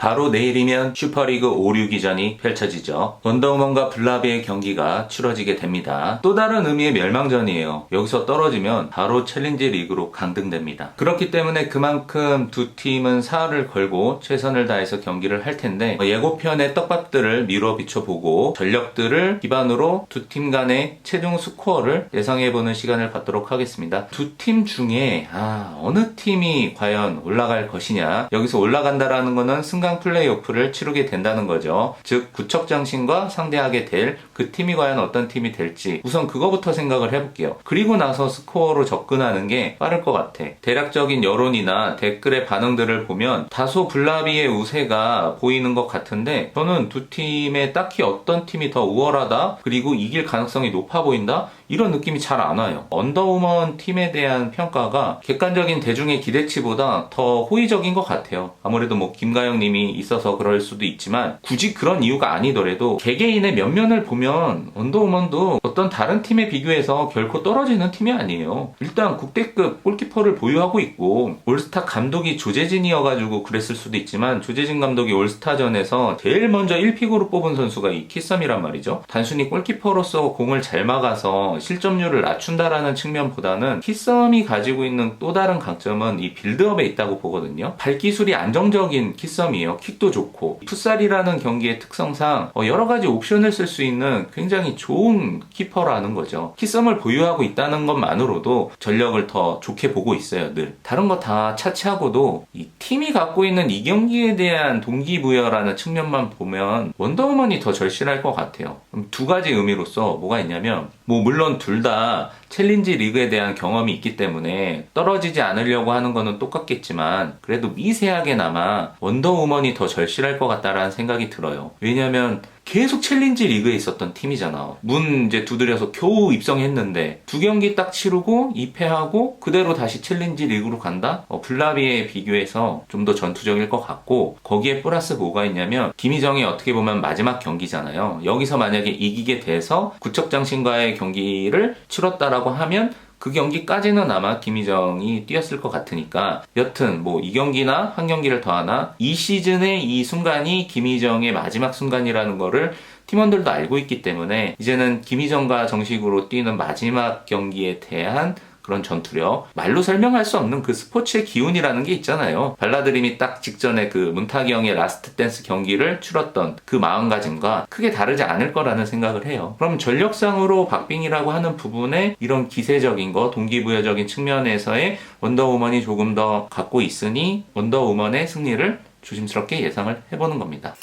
바로 내일이면 슈퍼리그 5, 6기전이 펼쳐지죠. 원더우먼과 블라비의 경기가 치러지게 됩니다. 또 다른 의미의 멸망전이에요. 여기서 떨어지면 바로 챌린지 리그로 강등됩니다. 그렇기 때문에 그만큼 두 팀은 사활을 걸고 최선을 다해서 경기를 할 텐데 뭐 예고편의 떡밥들을 미뤄 비춰보고 전력들을 기반으로 두 팀 간의 최종 스코어를 예상해보는 시간을 갖도록 하겠습니다. 두 팀 중에 아, 어느 팀이 과연 올라갈 것이냐 여기서 올라간다라는 것은 순간 16강 플레이오프를 치르게 된다는 거죠. 즉 구척장신과 상대하게 될 그 팀이 과연 어떤 팀이 될지 우선 그거부터 생각을 해볼게요. 그리고 나서 스코어로 접근하는 게 빠를 것 같아. 대략적인 여론이나 댓글의 반응들을 보면 다소 블라비의 우세가 보이는 것 같은데 저는 두 팀에 딱히 어떤 팀이 더 우월하다 그리고 이길 가능성이 높아 보인다 이런 느낌이 잘 안 와요. 언더우먼 팀에 대한 평가가 객관적인 대중의 기대치보다 더 호의적인 것 같아요. 아무래도 뭐 김가영 님이 있어서 그럴 수도 있지만 굳이 그런 이유가 아니더라도 개개인의 면면을 보면 언더우먼도 어떤 다른 팀에 비교해서 결코 떨어지는 팀이 아니에요. 일단 국대급 골키퍼를 보유하고 있고 올스타 감독이 조재진이어가지고 그랬을 수도 있지만 조재진 감독이 올스타전에서 제일 먼저 1픽으로 뽑은 선수가 이 키썸이란 말이죠. 단순히 골키퍼로서 공을 잘 막아서 실점률을 낮춘다라는 측면보다는 키썸이 가지고 있는 또 다른 강점은 이 빌드업에 있다고 보거든요. 발기술이 안정적인 키썸이에요. 킥도 좋고 풋살이라는 경기의 특성상 어, 여러 가지 옵션을 쓸 수 있는 굉장히 좋은 키퍼라는 거죠. 키썸을 보유하고 있다는 것만으로도 전력을 더 좋게 보고 있어요. 늘 다른 거 다 차치하고도 이 팀이 갖고 있는 이 경기에 대한 동기부여라는 측면만 보면 원더우먼이 더 절실할 것 같아요. 두 가지 의미로서 뭐가 있냐면 뭐 물론 둘 다 챌린지 리그에 대한 경험이 있기 때문에 떨어지지 않으려고 하는 거는 똑같겠지만 그래도 미세하게나마 원더우먼이 더 절실할 것 같다라는 생각이 들어요. 왜냐면 계속 챌린지 리그에 있었던 팀이잖아. 문 이제 두드려서 겨우 입성했는데 두 경기 딱 치르고 2패하고 그대로 다시 챌린지 리그로 간다? 어, 블라비에 비교해서 좀 더 전투적일 것 같고 거기에 플러스 뭐가 있냐면 김희정이 어떻게 보면 마지막 경기잖아요. 여기서 만약에 이기게 돼서 구척장신과의 경기를 치렀다라고 하면 그 경기까지는 아마 김희정이 뛰었을 것 같으니까 여튼 뭐 이 경기나 한 경기를 더 하나 이 시즌의 이 순간이 김희정의 마지막 순간이라는 거를 팀원들도 알고 있기 때문에 이제는 김희정과 정식으로 뛰는 마지막 경기에 대한 그런 전투력. 말로 설명할 수 없는 그 스포츠의 기운이라는 게 있잖아요. 발라드림이 딱 직전에 그 문탁이 형의 라스트 댄스 경기를 치렀던 그 마음가짐과 크게 다르지 않을 거라는 생각을 해요. 그럼 전력상으로 박빙이라고 하는 부분에 이런 기세적인 거 동기부여적인 측면에서의 원더우먼이 조금 더 갖고 있으니 원더우먼의 승리를 조심스럽게 예상을 해보는 겁니다.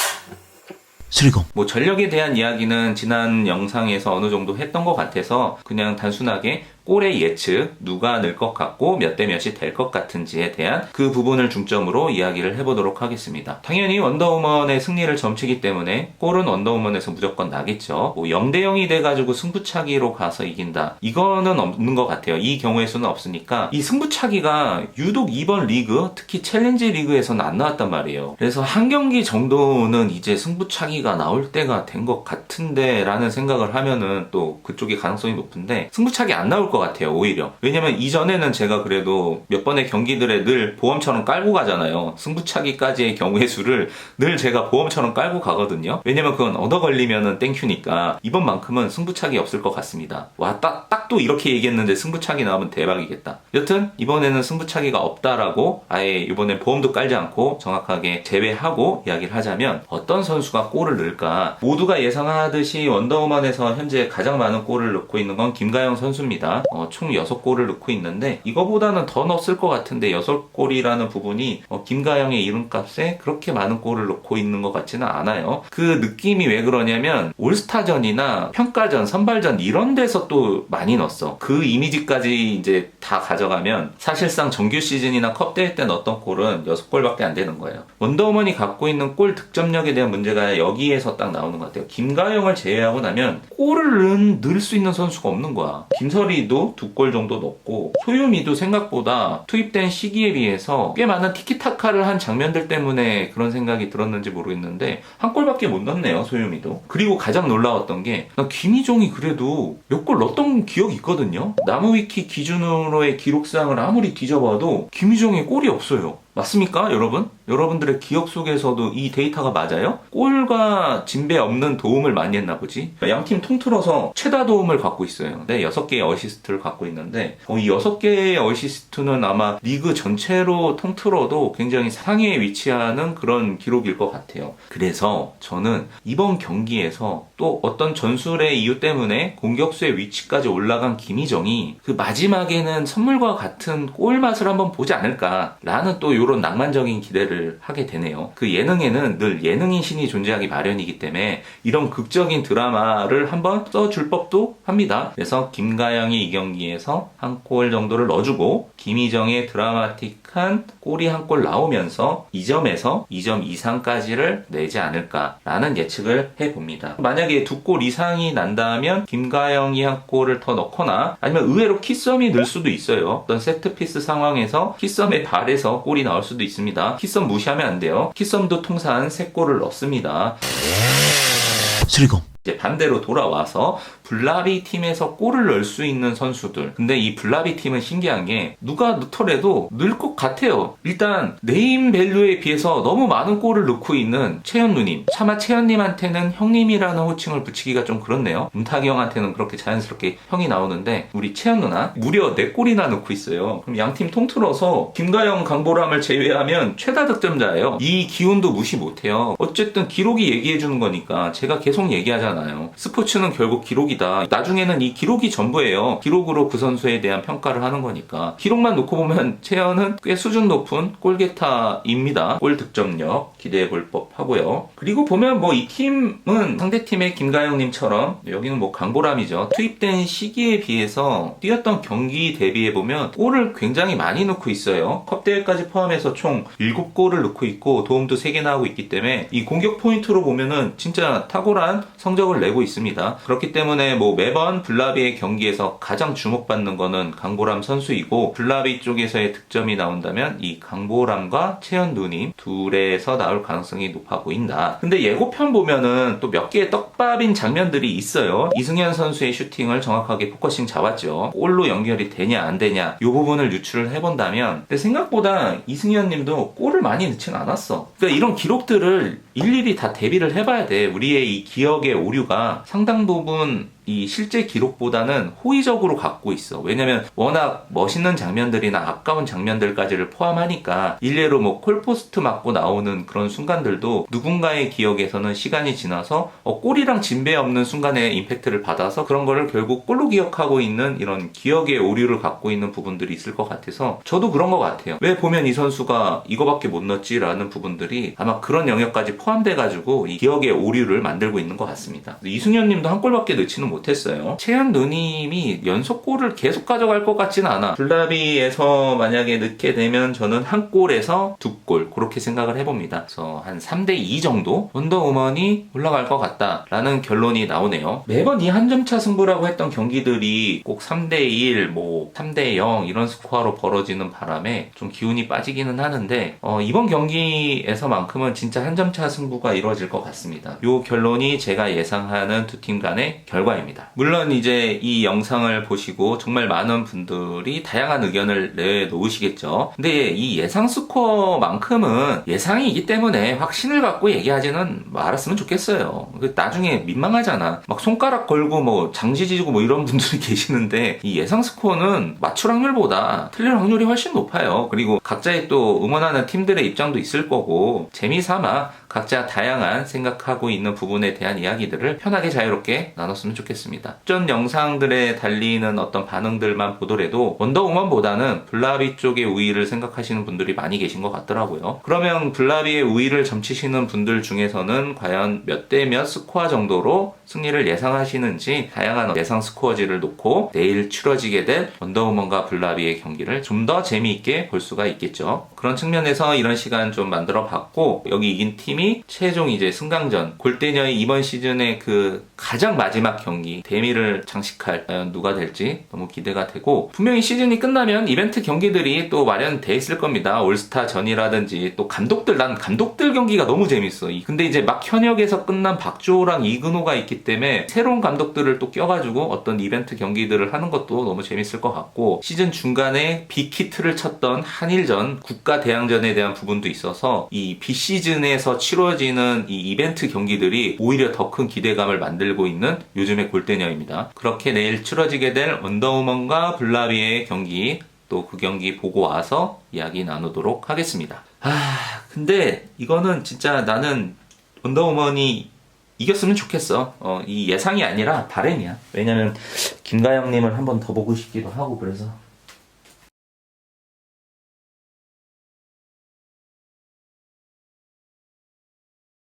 수리공. 뭐 전력에 대한 이야기는 지난 영상에서 어느 정도 했던 것 같아서 그냥 단순하게 골의 예측, 누가 늘 것 같고 몇 대 몇이 될 것 같은지에 대한 그 부분을 중점으로 이야기를 해보도록 하겠습니다. 당연히 원더우먼의 승리를 점치기 때문에 골은 원더우먼에서 무조건 나겠죠. 뭐 0대 0이 돼가지고 승부차기로 가서 이긴다. 이거는 없는 것 같아요. 이 경우의 수는 없으니까 이 승부차기가 유독 이번 리그, 특히 챌린지 리그에서는 안 나왔단 말이에요. 그래서 한 경기 정도는 이제 승부차기가 나올 때가 된 것 같은데 라는 생각을 하면은 또 그쪽이 가능성이 높은데 승부차기 안 나올 것 같아요 오히려. 왜냐면 이전에는 제가 그래도 몇 번의 경기들에 늘 보험처럼 깔고 가잖아요. 승부차기까지의 경우의 수를 늘 제가 보험처럼 깔고 가거든요. 왜냐면 그건 얻어 걸리면은 땡큐니까 이번만큼은 승부차기 없을 것 같습니다. 와 딱 딱 또 이렇게 얘기했는데 승부차기 나오면 대박이겠다. 여튼 이번에는 승부차기가 없다라고 아예 이번엔 보험도 깔지 않고 정확하게 제외하고 이야기를 하자면 어떤 선수가 골을 넣을까? 모두가 예상하듯이 원더우먼에서 현재 가장 많은 골을 넣고 있는 건 김가영 선수입니다 어, 총 6골을 넣고 있는데 이거보다는 더 넣었을 것 같은데 6골이라는 부분이 어, 김가영의 이름값에 그렇게 많은 골을 넣고 있는 것 같지는 않아요. 그 느낌이 왜 그러냐면 올스타전이나 평가전, 선발전 이런 데서 또 많이 넣었어. 그 이미지까지 이제 다 가져가면 사실상 정규 시즌이나 컵 대회 때 넣었던 골은 6골밖에 안 되는 거예요. 원더우먼이 갖고 있는 골 득점력에 대한 문제가 여기에서 딱 나오는 것 같아요. 김가영을 제외하고 나면 골을 넣을 수 있는 선수가 없는 거야. 김설이도 두 골 정도 넣고 소유미도 생각보다 투입된 시기에 비해서 꽤 많은 티키타카를 한 장면들 때문에 그런 생각이 들었는지 모르겠는데 한 골밖에 못 넣네요 소유미도. 그리고 가장 놀라웠던 게 나 김희종이 그래도 몇 골 넣었던 기억이 있거든요. 나무위키 기준으로의 기록상을 아무리 뒤져봐도 김희종의 골이 없어요 맞습니까, 여러분? 여러분들의 기억 속에서도 이 데이터가 맞아요? 골과 진배 없는 도움을 많이 했나 보지? 양팀 통틀어서 최다 도움을 갖고 있어요. 네, 6개의 어시스트를 갖고 있는데, 어, 이 6개의 어시스트는 아마 리그 전체로 통틀어도 굉장히 상위에 위치하는 그런 기록일 것 같아요. 그래서 저는 이번 경기에서 또 어떤 전술의 이유 때문에 공격수의 위치까지 올라간 김희정이 그 마지막에는 선물과 같은 골 맛을 한번 보지 않을까라는 또 이런 낭만적인 기대를 하게 되네요. 그 예능에는 늘 예능인 신이 존재하기 마련이기 때문에 이런 극적인 드라마를 한번 써줄 법도 합니다. 그래서 김가영이 이 경기에서 한 골 정도를 넣어주고 김희정의 드라마틱한 골이 한 골 나오면서 2점에서 2점 이상까지를 내지 않을까라는 예측을 해봅니다. 만약에 두 골 이상이 난다면 김가영이 한 골을 더 넣거나 아니면 의외로 키썸이 늘 수도 있어요. 어떤 세트피스 상황에서 키썸의 발에서 골이 나올 수도 있습니다. 키썸 무시하면 안 돼요. 키썸도 통산 3골을 넣습니다. 수리공 이제 반대로 돌아와서 블라비 팀에서 골을 넣을 수 있는 선수들. 근데 이 블라비 팀은 신기한 게 누가 넣더라도 늘것 같아요. 일단 네임 밸류에 비해서 너무 많은 골을 넣고 있는 채연 누님. 차마 채연 님한테는 형님이라는 호칭을 붙이기가 좀 그렇네요. 문탁이 형한테는 그렇게 자연스럽게 형이 나오는데 우리 채연 누나 무려 4골이나 넣고 있어요. 그럼 양팀 통틀어서 김가영, 강보람을 제외하면 최다 득점자예요. 이 기운도 무시 못해요. 어쨌든 기록이 얘기해주는 거니까 제가 계속 얘기하잖아요. 스포츠는 결국 기록이 다. 나중에는 이 기록이 전부예요. 기록으로 그 선수에 대한 평가를 하는 거니까. 기록만 놓고 보면 채연은 꽤 수준 높은 골게타입니다. 골 득점력 기대해 볼 법하고요. 그리고 보면 뭐 이 팀은 상대 팀의 김가영님처럼 여기는 뭐 강보람이죠. 투입된 시기에 비해서 뛰었던 경기 대비해 보면 골을 굉장히 많이 넣고 있어요. 컵 대회까지 포함해서 총 7골을 넣고 있고 도움도 3개나 하고 있기 때문에 이 공격 포인트로 보면은 진짜 탁월한 성적을 내고 있습니다. 그렇기 때문에 뭐 매번 블라비의 경기에서 가장 주목받는 거는 강보람 선수이고 블라비 쪽에서의 득점이 나온다면 이 강보람과 최현두님 둘에서 나올 가능성이 높아 보인다. 근데 예고편 보면은 또 몇 개의 떡밥인 장면들이 있어요. 이승현 선수의 슈팅을 정확하게 포커싱 잡았죠. 골로 연결이 되냐 안 되냐 이 부분을 유출을 해본다면 근데 생각보다 이승현 님도 골을 많이 넣진 않았어. 그러니까 이런 기록들을 일일이 다 대비를 해봐야 돼. 우리의 이 기억의 오류가 상당 부분 이 실제 기록보다는 호의적으로 갖고 있어. 왜냐면 워낙 멋있는 장면들이나 아까운 장면들까지를 포함하니까 일례로 뭐 콜포스트 맞고 나오는 그런 순간들도 누군가의 기억에서는 시간이 지나서 어, 골이랑 진배 없는 순간에 임팩트를 받아서 그런 거를 결국 골로 기억하고 있는 이런 기억의 오류를 갖고 있는 부분들이 있을 것 같아서 저도 그런 것 같아요. 왜 보면 이 선수가 이거밖에 못 넣었지라는 부분들이 아마 그런 영역까지 포함돼가지고 이 기억의 오류를 만들고 있는 것 같습니다. 이승현 님도 한 골밖에 넣지는 못 했어요. 최현 누님이 연속골을 계속 가져갈 것 같지는 않아. 블라비에서 만약에 넣게 되면 저는 한 골에서 두 골 그렇게 생각을 해봅니다. 그래서 한 3대2 정도 원더우먼이 올라갈 것 같다라는 결론이 나오네요. 매번 이 한 점차 승부라고 했던 경기들이 꼭 3대1, 뭐 3대0 이런 스코어로 벌어지는 바람에 좀 기운이 빠지기는 하는데 어, 이번 경기에서만큼은 진짜 한 점차 승부가 이루어질 것 같습니다. 이 결론이 제가 예상하는 두 팀 간의 결과입니다. 물론 이제 이 영상을 보시고 정말 많은 분들이 다양한 의견을 내놓으시겠죠. 근데 이 예상 스코어만큼은 예상이기 때문에 확신을 갖고 얘기하지는 말았으면 좋겠어요. 그 나중에 민망하잖아. 막 손가락 걸고 뭐 장지 지고 뭐 이런 분들이 계시는데 이 예상 스코어는 맞출 확률보다 틀릴 확률이 훨씬 높아요. 그리고 각자의 또 응원하는 팀들의 입장도 있을 거고 재미삼아 각자 다양한 생각하고 있는 부분에 대한 이야기들을 편하게 자유롭게 나눴으면 좋겠습니다. 전 영상들에 달리는 어떤 반응들만 보더라도 원더우먼보다는 블라비 쪽의 우위를 생각하시는 분들이 많이 계신 것 같더라고요. 그러면 블라비의 우위를 점치시는 분들 중에서는 과연 몇 대 몇 스코어 정도로 승리를 예상하시는지 다양한 예상 스코어지를 놓고 내일 치러지게 될 원더우먼과 블라비의 경기를 좀 더 재미있게 볼 수가 있겠죠. 그런 측면에서 이런 시간 좀 만들어 봤고 여기 이긴 팀이 최종 이제 승강전 골대녀의 이번 시즌의 그 가장 마지막 경기 대미를 장식할 누가 될지 너무 기대가 되고 분명히 시즌이 끝나면 이벤트 경기들이 또 마련돼 있을 겁니다. 올스타 전이라든지 또 감독들 난 감독들 경기가 너무 재밌어. 이- 근데 이제 막 현역에서 끝난 박주호랑 이근호가 있기 때문에 새로운 감독들을 또 껴가지고 어떤 이벤트 경기들을 하는 것도 너무 재밌을 것 같고 시즌 중간에 빅히트를 쳤던 한일전 국가 대항전에 대한 부분도 있어서 이 비시즌에서 치러지는 이 이벤트 경기들이 오히려 더 큰 기대감을 만들고 있는 요즘의 골대녀입니다. 그렇게 내일 치러지게 될 원더우먼과 블라비의 경기 또 그 경기 보고 와서 이야기 나누도록 하겠습니다. 아 근데 이거는 진짜 나는 원더우먼이 이겼으면 좋겠어. 어, 이 예상이 아니라 바램이야. 왜냐면 김가영님을 한 번 더 보고 싶기도 하고 그래서